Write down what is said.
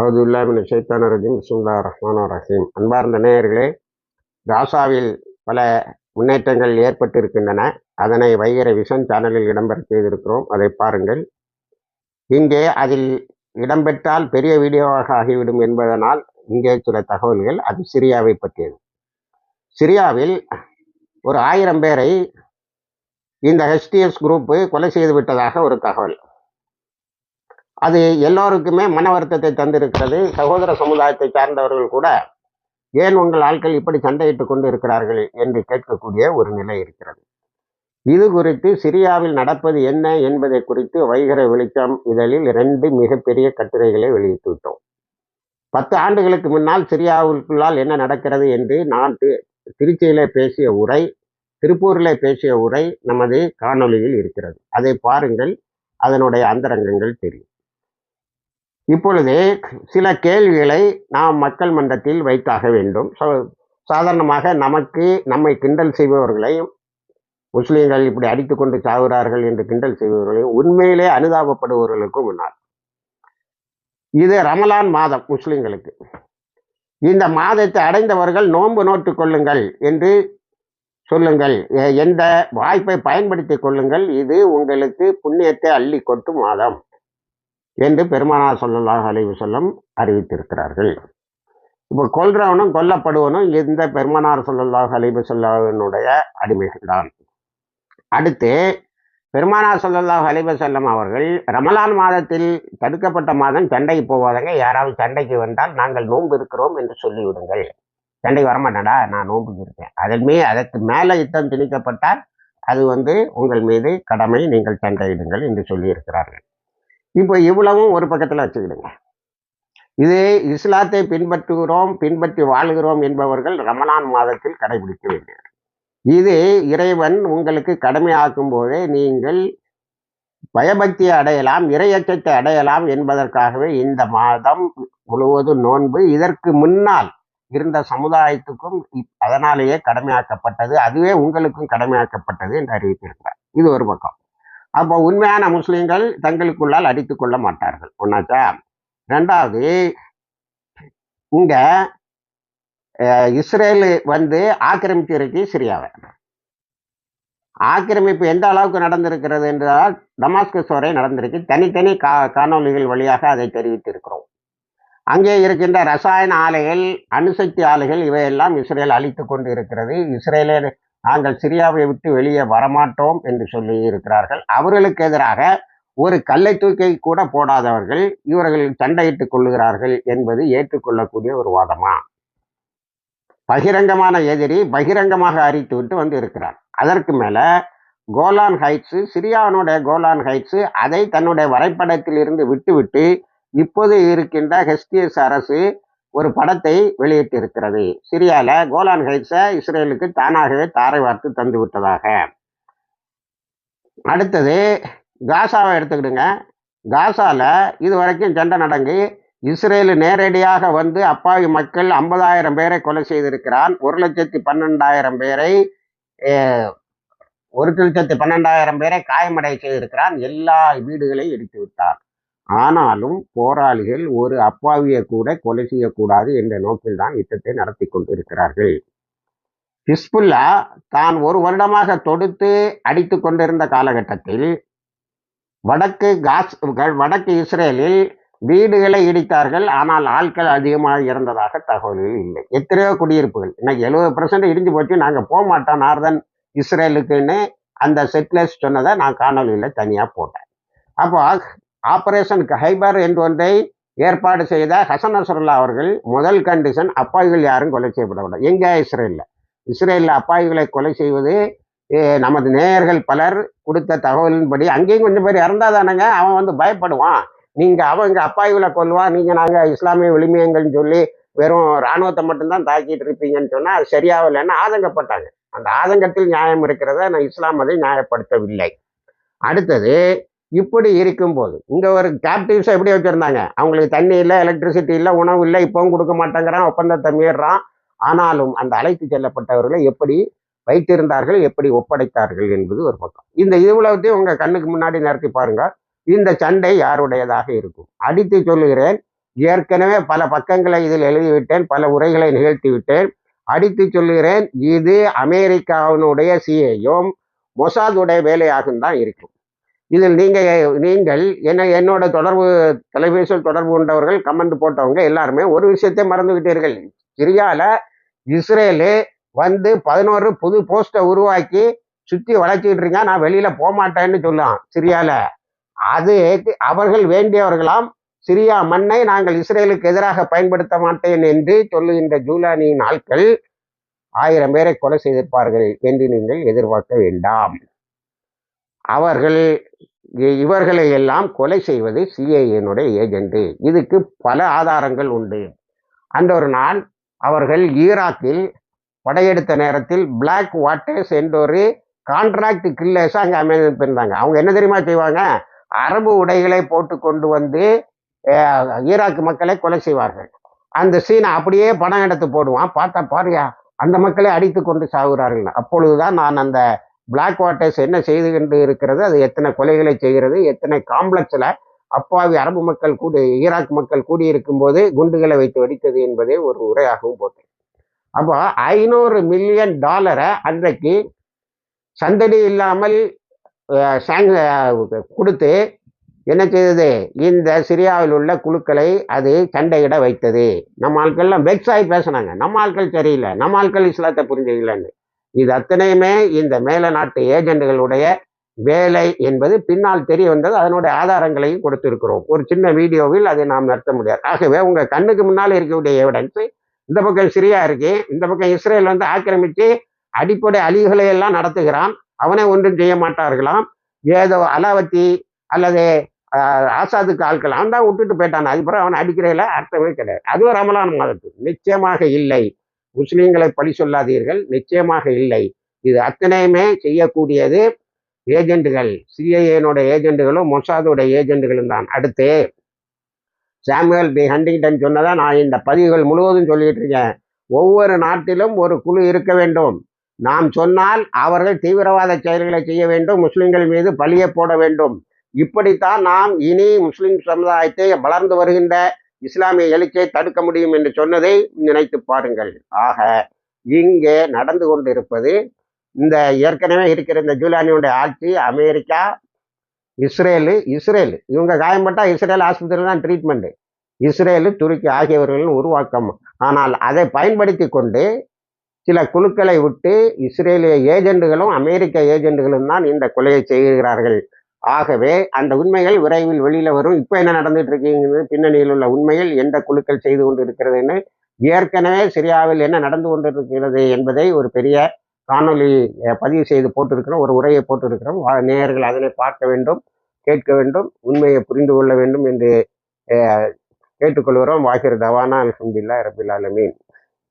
அவுதுல்லாமின் ஷைத்தான ரஜீம். சுல்லா ரஹ்மான் ரஹீம். அன்பார்ந்த நேயர்களே காசாவில் பல முன்னேற்றங்கள் ஏற்பட்டிருக்கின்றன. அதனை வைகர விஷன் சேனலில் இடம்பெற செய்திருக்கிறோம். அதை பாருங்கள். இங்கே அதில் இடம்பெற்றால் பெரிய வீடியோவாக ஆகிவிடும் என்பதனால் இங்கே சில தகவல்கள். அது சிரியாவை பற்றியது. சிரியாவில் ஒரு ஆயிரம் பேரை இந்த ஹெச்டிஎஸ் குரூப்பு கொலை செய்து விட்டதாக ஒரு தகவல். அது எல்லோருக்குமே மன வருத்தத்தை தந்திருக்கிறது. சகோதர சமுதாயத்தை சார்ந்தவர்கள் கூட ஏன் உங்கள் ஆட்கள் இப்படி சண்டையிட்டு கொண்டு இருக்கிறார்கள் என்று கேட்கக்கூடிய ஒரு நிலை இருக்கிறது. இது குறித்து சிரியாவில் நடப்பது என்ன என்பதை குறித்து வைகர வெளிச்சம் இதழில் ரெண்டு மிகப்பெரிய கட்டுரைகளை வெளியிட்டு விட்டோம் பத்து ஆண்டுகளுக்கு முன்னால் சிரியாவுக்குள்ளால் என்ன நடக்கிறது என்று நான் திருச்சியிலே பேசிய உரை திருப்பூரில் பேசிய உரை நமது காணொலியில் இருக்கிறது. அதை பாருங்கள் அதனுடைய அந்தரங்கங்கள் தெரியும். இப்பொழுது சில கேள்விகளை நாம் மக்கள் மன்றத்தில் வைத்தாக வேண்டும். சாதாரணமாக நமக்கு நம்மை கிண்டல் செய்பவர்களையும் முஸ்லீம்கள் இப்படி அடித்து கொண்டு சாகுறார்கள் என்று கிண்டல் செய்பவர்களையும் உண்மையிலே அனுதாபப்படுபவர்களுக்கும் முன்னால். இது ரமலான் மாதம் முஸ்லீம்களுக்கு. இந்த மாதத்தை அடைந்தவர்கள் நோன்பு நோட்டு கொள்ளுங்கள் என்று சொல்லுங்கள். எந்த வாய்ப்பை பயன்படுத்தி கொள்ளுங்கள். இது உங்களுக்கு புண்ணியத்தை அள்ளி கொட்டும் மாதம். என்று பெருமானார் சொல்லலாக அலைவு சொல்லம் அறிவித்திருக்கிறார்கள். இப்போ கொல்றவனும் கொல்லப்படுவனும் இந்த பெருமானார் சொல்லல்லாஹ் அலைவு சொல்லவனுடைய அடிமைகள் தான். அடுத்து பெருமானார் சொல்லல்லாஹ் அலிப செல்லம் அவர்கள் ரமலான் மாதத்தில் தடுக்கப்பட்ட மாதம் சண்டைக்கு போவாதங்க யாராவது சண்டைக்கு வந்தால் நாங்கள் நோன்பு இருக்கிறோம் என்று சொல்லிவிடுங்கள். சண்டைக்கு வரமாட்டேடா நான் நோன்புக்கு இருக்கேன். அதன்மே அதற்கு மேலே யுத்தம் திணிக்கப்பட்டால் அது வந்து உங்கள் மீது கடமை நீங்கள் சண்டையிடுங்கள் என்று சொல்லியிருக்கிறார்கள். இப்போ இவ்வளவும் ஒரு பக்கத்தில் வச்சுக்கிடுங்க. இது இஸ்லாத்தை பின்பற்றுகிறோம் பின்பற்றி வாழ்கிறோம் என்பவர்கள் ரமணான் மாதத்தில் கடைபிடிக்க வேண்டியது இது இறைவன் உங்களுக்கு கடமையாக்கும் போதே நீங்கள் பயபக்தியை அடையலாம் இறையச்சத்தை அடையலாம் என்பதற்காகவே இந்த மாதம் முழுவதும் நோன்பு. இதற்கு முன்னால் இருந்த சமுதாயத்துக்கும் அதனாலேயே கடமையாக்கப்பட்டது. அதுவே உங்களுக்கும் கடமையாக்கப்பட்டது என்று அறிவித்திருக்கிறார். இது ஒரு பக்கம். அப்போ உண்மையான முஸ்லீம்கள் தங்களுக்குள்ளால் அடித்து கொள்ள மாட்டார்கள். ஒன்னாச்சா ரெண்டாவது இங்க இஸ்ரேலு வந்து ஆக்கிரமித்து இருக்கு சிரியாவை ஆக்கிரமிப்பு எந்த அளவுக்கு நடந்திருக்கிறது என்றால் டமாஸ்கஸ் வரை நடந்திருக்கு. தனித்தனி கா காணொலிகள் வழியாக அதை தெரிவித்திருக்கிறோம். அங்கே இருக்கின்ற ரசாயன ஆலைகள் அணுசக்தி ஆலைகள் இவையெல்லாம் இஸ்ரேல் அழித்து கொண்டு இருக்கிறது இஸ்ரேலே நாங்கள் சிரியாவை விட்டு வெளியே வரமாட்டோம் என்று சொல்லி இருக்கிறார்கள். அவர்களுக்கு எதிராக ஒரு கல்லை தூக்கி கூட போடாதவர்கள் இவர்கள் சண்டையிட்டுக் கொள்ளுகிறார்கள் என்பது ஏற்றுக்கொள்ளக்கூடிய ஒரு வாதமா? பகிரங்கமான எதிரி பகிரங்கமாக அறித்து விட்டு வந்து இருக்கிறார். அதற்கு மேல கோலான் ஹைட்ஸு சிரியாவினுடைய கோலான் ஹைட்ஸு அதை தன்னுடைய வரைபடத்தில் இருந்து விட்டுவிட்டு இப்போது இருக்கின்ற ஹெஸ்டிஎஸ் அரசு ஒரு படத்தை வெளியிட்டிருக்கிறது. சிரியால கோலான் ஹைட்ஸை இஸ்ரேலுக்கு தானாகவே தாரை வார்த்து தந்து விட்டதாக. அடுத்தது காசாவை எடுத்துக்கிடுங்க. காசாவில் இது வரைக்கும் சண்டை நடங்கி இஸ்ரேலு நேரடியாக வந்து அப்பாவி மக்கள் ஐம்பதாயிரம் பேரை கொலை செய்திருக்கிறான். ஒரு லட்சத்தி பன்னெண்டாயிரம் பேரை ஒரு லட்சத்தி பன்னெண்டாயிரம் பேரை காயமடை செய்திருக்கிறான். எல்லா வீடுகளையும் இடித்து விட்டார் ஆனாலும் போராளிகள் ஒரு அப்பாவியை கூட கொலை செய்யக்கூடாது என்ற நோக்கில் தான் யுத்தத்தை நடத்தி கொண்டிருக்கிறார்கள். ஹிஸ்புல்லா தான் ஒரு வருடமாக தொடுத்து அடித்து கொண்டிருந்த காலகட்டத்தில் வடக்கு காஸ் வடக்கு இஸ்ரேலில் வீடுகளை இடித்தார்கள். ஆனால் ஆட்கள் அதிகமாக இருந்ததாக தகவல்கள் இல்லை. எத்தனையோ குடியிருப்புகள். இன்னைக்கு எழுபது பர்சன்ட் இடிஞ்சு போச்சு. நாங்கள் போக மாட்டோம். நார்தன் இஸ்ரேலுக்குன்னு அந்த செட்லர்ஸ் சொன்னதை நான் காணொலியில் தனியாக போட்டேன். அப்போ ஆபரேஷன் ஹைபர் என்று ஒன்றை ஏற்பாடு செய்த ஹசன் அசுரல்லா அவர்கள் முதல் கண்டிஷன் அப்பாய்கள் யாரும் கொலை செய்யப்படக்கூடாது. எங்கே இஸ்ரேலில்? இஸ்ரேலில் அப்பாய்களை கொலை செய்வது நமது நேயர்கள் பலர் கொடுத்த தகவலின்படி அங்கேயும் கொஞ்சம் பேர் இறந்தாதானங்க அவன் வந்து பயப்படுவான். நீங்கள் அவன் இங்கே அப்பாய்களை கொல்லுவான் நீங்கள் நாங்கள் இஸ்லாமிய விளிமியங்கள்னு சொல்லி வெறும் இராணுவத்தை மட்டும்தான் தாக்கிட்டு இருப்பீங்கன்னு சொன்னால் அது சரியாகலைன்னு ஆதங்கப்பட்டாங்க. அந்த ஆதங்கத்தில் நியாயம் இருக்கிறத நான் இஸ்லாம் அதை நியாயப்படுத்தவில்லை. அடுத்தது இப்படி இருக்கும்போது இங்கே ஒரு கேப்டிவ்ஸை எப்படி வச்சுருந்தாங்க? அவங்களுக்கு தண்ணி இல்லை எலக்ட்ரிசிட்டி இல்லை உணவு இல்லை இப்போவும் கொடுக்க மாட்டேங்கிறான் ஒப்பந்தத்தை மீறுறான். ஆனாலும் அந்த அழைத்து செல்லப்பட்டவர்களை எப்படி வைத்திருந்தார்கள் எப்படி ஒப்படைத்தார்கள் என்பது ஒரு பக்கம். இந்த இவ்வளவுத்தையும் உங்கள் கண்ணுக்கு முன்னாடி நிறுத்தி பாருங்கள் இந்த சண்டை யாருடையதாக இருக்கும்? அடித்து சொல்லுகிறேன் ஏற்கனவே பல பக்கங்களை இதில் எழுதிவிட்டேன் பல உரைகளை நிகழ்த்திவிட்டேன். அடித்து சொல்லுகிறேன் இது அமெரிக்காவினுடைய சிஏயும் மொசாதுடைய வேலையாகும் தான் இருக்கும். இதில் நீங்கள் நீங்கள் என்ன என்னோட தொடர்பு தொலைபேசியில் தொடர்பு கொண்டவர்கள் கமெண்ட் போட்டவங்க எல்லாருமே ஒரு விஷயத்தை மறந்துவிட்டீர்கள். சிரியால இஸ்ரேலு வந்து பதினோரு புது போஸ்ட்டை உருவாக்கி சுற்றி வளைச்சிக்கிட்டு இருங்க நான் வெளியில போக மாட்டேன்னு சொல்லலாம் சிரியால. அது அவர்கள் வேண்டியவர்களாம் சிரியா மண்ணை நாங்கள் இஸ்ரேலுக்கு எதிராக பயன்படுத்த மாட்டேன் என்று சொல்லுகின்ற ஜூலானியின் ஆட்கள் ஆயிரம் பேரை கொலை செய்திருப்பார்கள் என்று நீங்கள் எதிர்பார்க்க வேண்டாம். அவர்கள் இ- இவர்களை எல்லாம் கொலை செய்வது சிஏஏனுடைய ஏஜென்ட் இதுக்கு பல ஆதாரங்கள் உண்டு. அந்த ஒரு நாள் அவர்கள் ஈராக்கில் படையெடுத்த நேரத்தில் பிளாக் வாட்டர்ஸ் என்ற ஒரு கான்ட்ராக்ட் கில்லர்ஸாக அங்கே அமைந்திருந்தாங்க அவங்க என்ன தெரியுமா செய்வாங்க? அரபு உடைகளை போட்டு கொண்டு வந்து ஈராக் மக்களை கொலை செய்வார்கள். அந்த சீனை அப்படியே படம் எடுத்து போடுவான். பார்த்தா பாருயா அந்த மக்களை அடித்து கொண்டு சாகுறார்கள். அப்பொழுதுதான் நான் அந்த பிளாக் வாட்டர்ஸ் என்ன செய்து கொண்டு இருக்கிறது? அது எத்தனை கொலைகளை செய்கிறது? எத்தனை காம்ப்ளெக்ஸில் அப்பாவி அரபு மக்கள் கூடி ஈராக் மக்கள் கூடியிருக்கும் போது குண்டுகளை வைத்து வெடித்தது என்பதே ஒரு உரையாகவும் போட்டேன் அப்போ ஐநூறு மில்லியன் டாலரை அன்றைக்கு சந்தடி இல்லாமல் கொடுத்து என்ன செய்தது? இந்த சிரியாவில் உள்ள குழுக்களை அது சண்டையிட வைத்தது. நம்ம ஆட்கள்லாம் வெக்ஸ் ஆகி பேசுனாங்க. நம்ம ஆட்கள் சரியில்லை. நம்ம ஆட்கள் இஸ்லாத்தை புரிஞ்சுக்கலன்னு. இது அத்தனையுமே இந்த மேல நாட்டு ஏஜெண்டுகளுடைய வேலை என்பது பின்னால் தெரிய வந்தது. அதனுடைய ஆதாரங்களையும் கொடுத்திருக்கிறோம். ஒரு சின்ன வீடியோவில் அதை நாம் நிறுத்த முடியாது. ஆகவே உங்க கண்ணுக்கு முன்னால் இருக்கக்கூடிய எவிடன்ஸ் இந்த பக்கம் சிரியா இருக்கு இந்த பக்கம் இஸ்ரேல் வந்து ஆக்கிரமித்து அடிப்படை அழிவுகளை எல்லாம் நடத்துகிறான். அவனை ஒன்றும் செய்ய மாட்டார்களாம். ஏதோ அலாவத்தி அல்லது ஆசாதுக்கு ஆட்கள். அவன் தான் விட்டுட்டு போயிட்டான். அதுக்கப்புறம் அவன் அடிக்கிறதுல அர்த்தமே கிடையாது. அதுவும் ரமலான் மாதத்துக்கு நிச்சயமாக இல்லை. முஸ்லீம்களை பழி சொல்லாதீர்கள். நிச்சயமாக இல்லை. இது அத்தனையுமே செய்யக்கூடியது ஏஜெண்டுகள் சிஐஏனோட ஏஜெண்டுகளும் மொசாதோட ஏஜெண்டுகளும் தான். அடுத்து சாமுவல் பி. ஹண்டிங்டன் சொன்னதான் நான் இந்த பதிவுகள் முழுவதும் சொல்லிட்டு இருக்கேன். ஒவ்வொரு நாட்டிலும் ஒரு குழு இருக்க வேண்டும். நாம் சொன்னால் அவர்கள் தீவிரவாத செயல்களை செய்ய வேண்டும். முஸ்லிம்கள் மீது பழியை போட வேண்டும். இப்படித்தான் நாம் இனி முஸ்லிம் சமுதாயத்தை வளர்ந்து வருகின்ற இஸ்லாமிய எழுச்சியை தடுக்க முடியும் என்று சொன்னதை நினைத்து பாருங்கள். ஆக இங்கே நடந்து கொண்டிருப்பது இந்த ஏற்கனவே இருக்கிற இந்த ஜூலானியுடைய ஆட்சி அமெரிக்கா இஸ்ரேலு இஸ்ரேல். இவங்க காயம்பட்டா இஸ்ரேல் ஆஸ்பத்திரி தான் ட்ரீட்மெண்ட் இஸ்ரேலு துருக்கி ஆகியவர்களின் உருவாக்கம். ஆனால் அதை பயன்படுத்தி கொண்டு சில குழுக்களை விட்டு இஸ்ரேலிய ஏஜெண்டுகளும் அமெரிக்க ஏஜெண்டுகளும் தான் இந்த கொலையை செய்கிறார்கள். ஆகவே அந்த உண்மைகள் விரைவில் வெளியில வரும். இப்போ என்ன நடந்துட்டு இருக்கீங்கிறது பின்னணியில் உள்ள உண்மைகள் எந்த குழுக்கள் செய்து கொண்டு இருக்கிறதுன்னு ஏற்கனவே சிரியாவில் என்ன நடந்து கொண்டிருக்கிறது என்பதை ஒரு பெரிய காணொளி பதிவு செய்து போட்டிருக்கிறோம். ஒரு உரையை போட்டிருக்கிறோம். வா- நேயர்கள் அதனை பார்க்க வேண்டும் கேட்க வேண்டும் உண்மையை புரிந்து கொள்ள வேண்டும் என்று கேட்டுக்கொள்கிறோம். வாகிர் தவானா அலமதுல்லா ரபில் ஆலமீன்.